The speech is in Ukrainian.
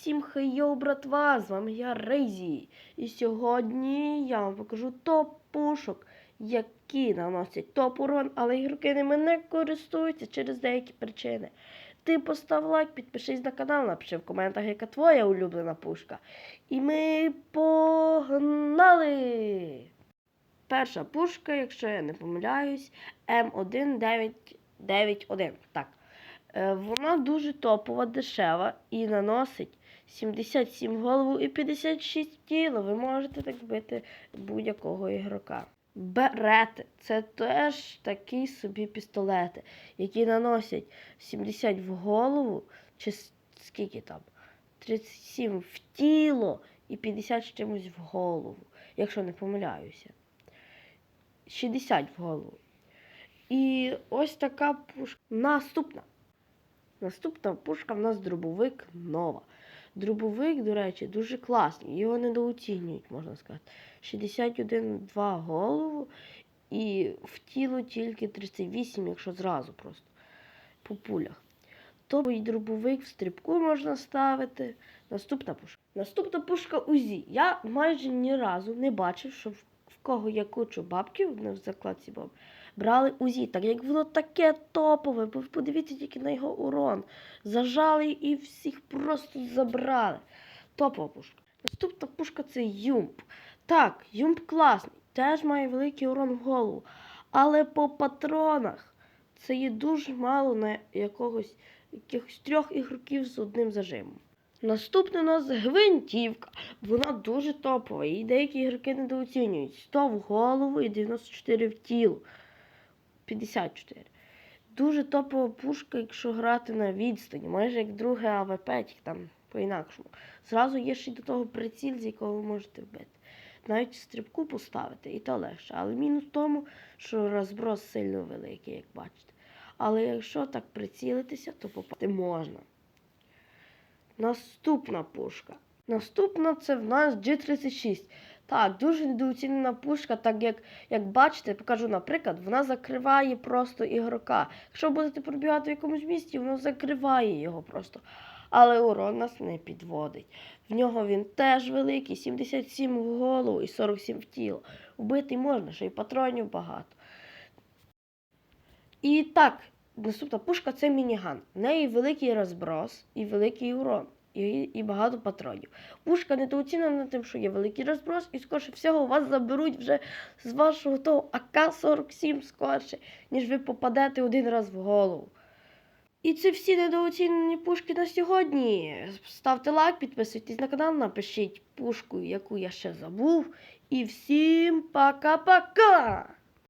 Всім хайо, братва! З вами я Рейзі. І сьогодні я вам покажу топ пушок, які наносять топ урон, але ігроки ними не користуються через деякі причини. Ти постав лайк, підпишись на канал, напиши в коментах, яка твоя улюблена пушка. І ми погнали! Перша пушка, якщо я не помиляюсь, М1991. Так. Е, Вона дуже топова, дешева і наносить 77 голову і 56 в тіло. Ви можете так бити будь-якого ігрока. Берети це теж такі собі пістолети, які наносять 70 в голову, чи скільки там? 37 в тіло і 50 з чимось в голову, якщо не помиляюся. 60 в голову. І ось така пушка. Наступна. Наступна пушка в нас дробовик нова. Дробовик, до речі, дуже класний. Його недооцінюють, можна сказати. 61-2 голову і в тіло тільки 38, якщо зразу просто по пулях. Топовий дробовик в стрибку можна ставити. Наступна пушка. Наступна пушка УЗІ. Я майже ні разу не бачив, що в кого є кучу бабків в закладці баб, брали УЗІ, так як воно таке топове, бо подивіться тільки на його урон. Зажали і всіх просто забрали. Топова пушка. Наступна пушка це Юмп. Так, Юмп класний, теж має великий урон в голову. Але по патронах це є дуже мало на якогось якихось трьох ігроків з одним зажимом. Наступна у нас гвинтівка. Вона дуже топова. Її деякі ігроки недооцінюють. 100 в голову і 94 в тіло. 54. Дуже топова пушка, якщо грати на відстані, майже як друге АВП, тільки там по-інакшому. Зразу є ще й до того приціл, з якого ви можете вбити. Навіть стрибку поставити, і то легше. Але мінус в тому, що розброс сильно великий, як бачите. Але якщо так прицілитися, то попасти можна. Наступна пушка. Наступна це в нас G36. Так, дуже недооцінена пушка, так як, як бачите, покажу наприклад, вона закриває просто ігрока. Якщо будете пробігати в якомусь місці, воно закриває його просто. Але урон нас не підводить. В нього він теж великий, 77 в голову і 47 в тіло. Вбити можна, що і патронів багато. І так, наступна пушка це мініган. В неї великий розброс і великий урон. І, і багато патронів. Пушка недооцінена тим, що є великий розброс, і скорше всього вас заберуть вже з вашого того АК-47 скорше, ніж ви попадете один раз в голову. І це всі недооцінені пушки на сьогодні. Ставте лайк, підписуйтесь на канал, напишіть пушку, яку я ще забув. І всім пока-пока!